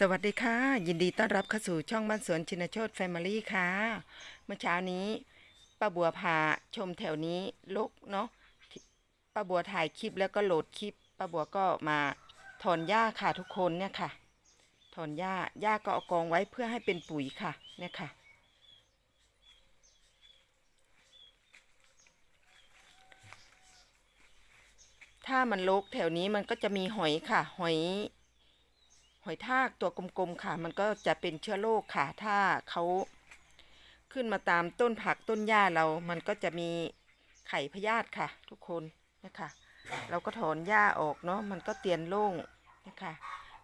สวัสดีค่ะ ยินดีต้อนรับเข้าสู่ช่องบ้านสวนชินโชตแฟมิลี่ค่ะ เมื่อเช้านี้ป้าบัวพาชมแถวนี้ลกเนาะป้าบัวถ่ายคลิปแล้วก็โหลดคลิปป้าบัวก็มาถอนหญ้าค่ะทุกคนเนี่ยค่ะ ถอนหญ้าหญ้าก็เอากองไว้เพื่อให้เป็นปุ๋ยค่ะเนี่ยค่ะ ถ้ามันลกแถวนี้มันก็จะมีหอยค่ะ หอย หอยทากตัวกลมๆค่ะ มันก็จะเป็นเชื้อโรคค่ะ ถ้าเขาขึ้นมาตามต้นผักต้นหญ้าเรา มันก็จะมีไข่พยาธิค่ะ ทุกคนนะคะเราก็ถอนหญ้าออกเนาะ มันก็เตียนโล่งนะคะ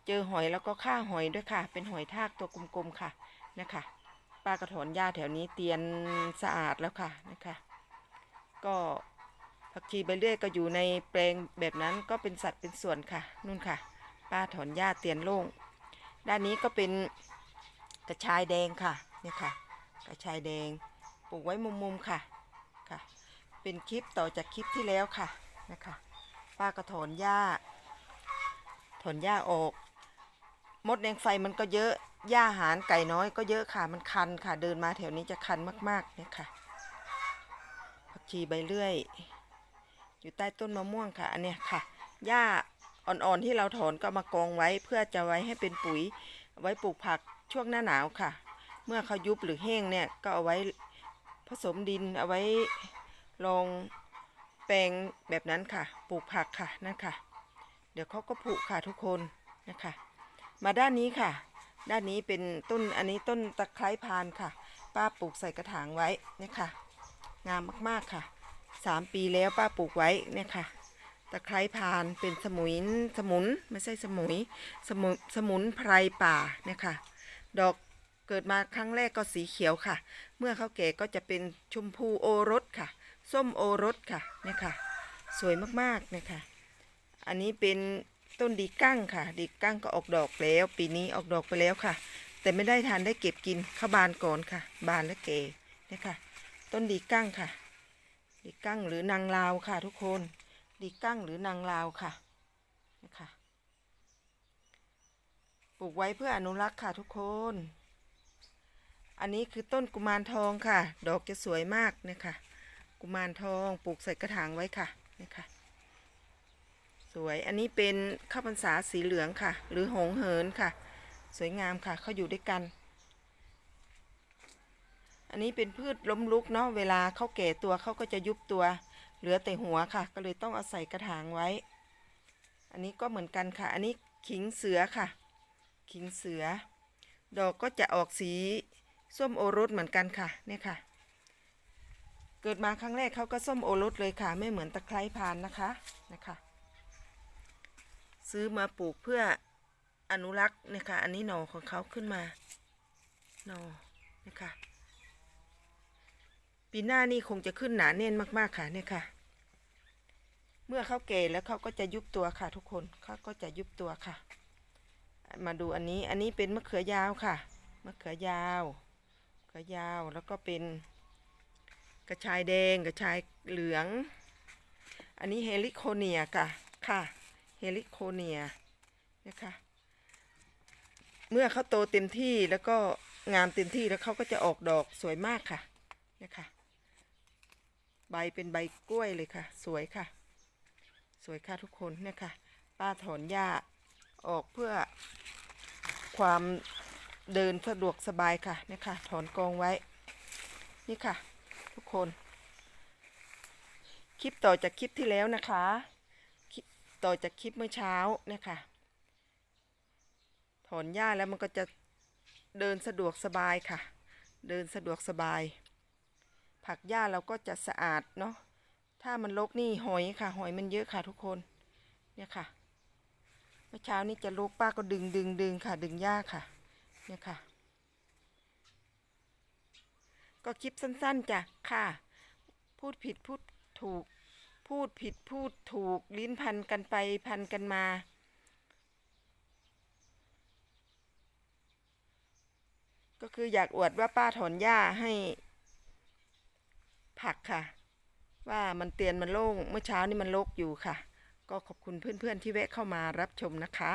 เจอหอยแล้วก็ฆ่าหอยด้วยค่ะ เป็นหอยทากตัวกลมๆค่ะนะคะป้าก็ถอนหญ้าแถวนี้เตียนสะอาดแล้วค่ะนะคะก็ผักชีใบเลื่อยก็อยู่ในแปลงแบบนั้นก็เป็นสัตว์เป็นส่วนค่ะนู่นค่ะ ป้าถอนหญ้าเตียนโล่ง ด้านนี้ก็เป็นกระชายแดงค่ะเนี่ยค่ะ กระชายแดงปลูกไว้มุมๆค่ะค่ะ เป็นคลิปต่อจากคลิปที่แล้วค่ะนะคะป้าก็ถอนหญ้าถอนหญ้าออก มดแดงไฟมันก็เยอะหญ้าหารไก่น้อยก็เยอะค่ะมันคันค่ะ เดินมาแถวนี้จะคันมากๆเนี่ยค่ะผักชีใบเลื่อย อยู่ใต้ต้นมะม่วงค่ะ อันเนี้ยค่ะหญ้า อ่อนๆที่เราถอนก็มากองไว้เพื่อจะไว้ให้เป็นปุ๋ย ไว้ปลูกผักช่วงหน้าหนาวค่ะ เมื่อเขายุบหรือแห้งเนี่ยก็เอาไว้ผสมดินเอาไว้ลองแปลงแบบนั้นค่ะ ปลูกผักค่ะนั่นค่ะ เดี๋ยวเขาก็ผุค่ะทุกคนนะคะ มาด้านนี้ค่ะ ด้านนี้เป็นต้นอันนี้ต้นตะไคร้พานค่ะ ป้าปลูกใส่กระถางไว้เนี่ยค่ะ งามมากๆค่ะสามปีแล้วป้าปลูกไว้เนี่ยค่ะ ตะไคร้พานเป็นสมุนสมุนไม่ใช่สมุยสมุนสมุนไพรป่าเนี่ยค่ะ ดอกเกิดมาครั้งแรกก็สีเขียวค่ะ เมื่อเขาแก่ก็จะเป็นชมพูโอรสค่ะ ส้มโอรสค่ะเนี่ยค่ะ สวยมากๆเนี่ยค่ะอันนี้เป็นต้นดีกั้งค่ะ ดีกั้งก็ออกดอกแล้ว ปีนี้ออกดอกไปแล้วค่ะ แต่ไม่ได้ทานได้เก็บกินเข้าบานก่อนค่ะ บานและเกเนี่ยค่ะต้นดีกั้งค่ะ ดีกั้งหรือนางลาวค่ะทุกคน ดีกั้งหรือนางลาวค่ะนะคะปลูกไว้เพื่ออนุรักษ์ค่ะทุกคน อันนี้คือต้นกุมารทองค่ะ ดอกจะสวยมากเนี่ยค่ะ กุมารทองปลูกใส่กระถางไว้ค่ะเนี่ยค่ะ สวย อันนี้เป็นข้าวพรรษาสีเหลืองค่ะ หรือหงเหินค่ะ สวยงามค่ะ เขาอยู่ด้วยกัน อันนี้เป็นพืชล้มลุกเนาะ เวลาเขาแก่ตัวเขาก็จะยุบตัว เหลือแต่หัวค่ะ ก็เลยต้องเอาใส่กระถางไว้ อันนี้ก็เหมือนกันค่ะ อันนี้ขิงเสือค่ะ ขิงเสือ ดอกก็จะออกสีส้มโอรสเหมือนกันค่ะ เนี่ยค่ะ เกิดมาครั้งแรกเขาก็ส้มโอรสเลยค่ะ ไม่เหมือนตะไคร้พานนะคะนะคะ ซื้อมาปลูกเพื่ออนุรักษ์นี่ยค่ะอันนี้หน่อของเขาขึ้นมาหน่อนะคะ ปีหน้านี่คงจะขึ้นหนาแน่นมากๆค่ะเนี่ยค่ะ เมื่อเขาแก่แล้วเขาก็จะยุบตัวค่ะ ทุกคนเขาก็จะยุบตัวค่ะ มาดูอันนี้อันนี้เป็นมะเขือยาวค่ะมะเขือยาวมะเขือยาวแล้วก็เป็นกระชายแดงกระชายเหลือง อันนี้เฮลิโคเนียค่ะค่ะเฮลิโคเนียนะคะเมื่อเขาโตเต็มที่แล้วก็งามเต็มที่แล้วเขาก็จะออกดอกสวยมากค่ะเนี่ยค่ะ ใบเป็นใบกล้วยเลยค่ะ สวยค่ะ สวยค่ะทุกคนเนี่ยค่ะ ป้าถอนหญ้าออกเพื่อความเดินสะดวกสบายค่ะเนี่ยค่ะ ถอนกองไว้ นี่ค่ะ ทุกคน คลิปต่อจากคลิปที่แล้วนะคะคลิปต่อจากคลิปเมื่อเช้าเนี่ยค่ะ ถอนหญ้าแล้วมันก็จะเดินสะดวกสบายค่ะ เดินสะดวกสบาย ผักหญ้าเราก็จะสะอาดเนาะถ้ามันรกนี่หอยค่ะ หอยมันเยอะค่ะทุกคน เนี่ยค่ะ เมื่อเช้านี้จะรกป้าก็ดึงดึงดึงค่ะ ดึงหญ้าค่ะ เนี่ยค่ะ ก็คลิปสั้นๆจ้ะค่ะ พูดผิดพูดถูก พูดผิดพูดถูกลิ้นพันกันไปพันกันมาก็คืออยากอวดว่าป้าถอนหญ้าให้ ผักค่ะ ว่ามันเตียนมันโล่งเมื่อเช้านี่มันโลกอยู่ค่ะ ก็ขอบคุณเพื่อนๆที่แวะเข้ามารับชมนะคะ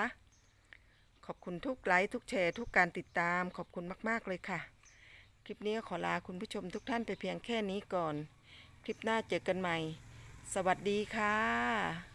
ขอบคุณทุกไลค์ทุกแชร์ ทุกการติดตามขอบคุณมากๆเลยค่ะ คลิปนี้ขอลาคุณผู้ชมทุกท่านไปเพียงแค่นี้ก่อน คลิปหน้าเจอกันใหม่ สวัสดีค่ะ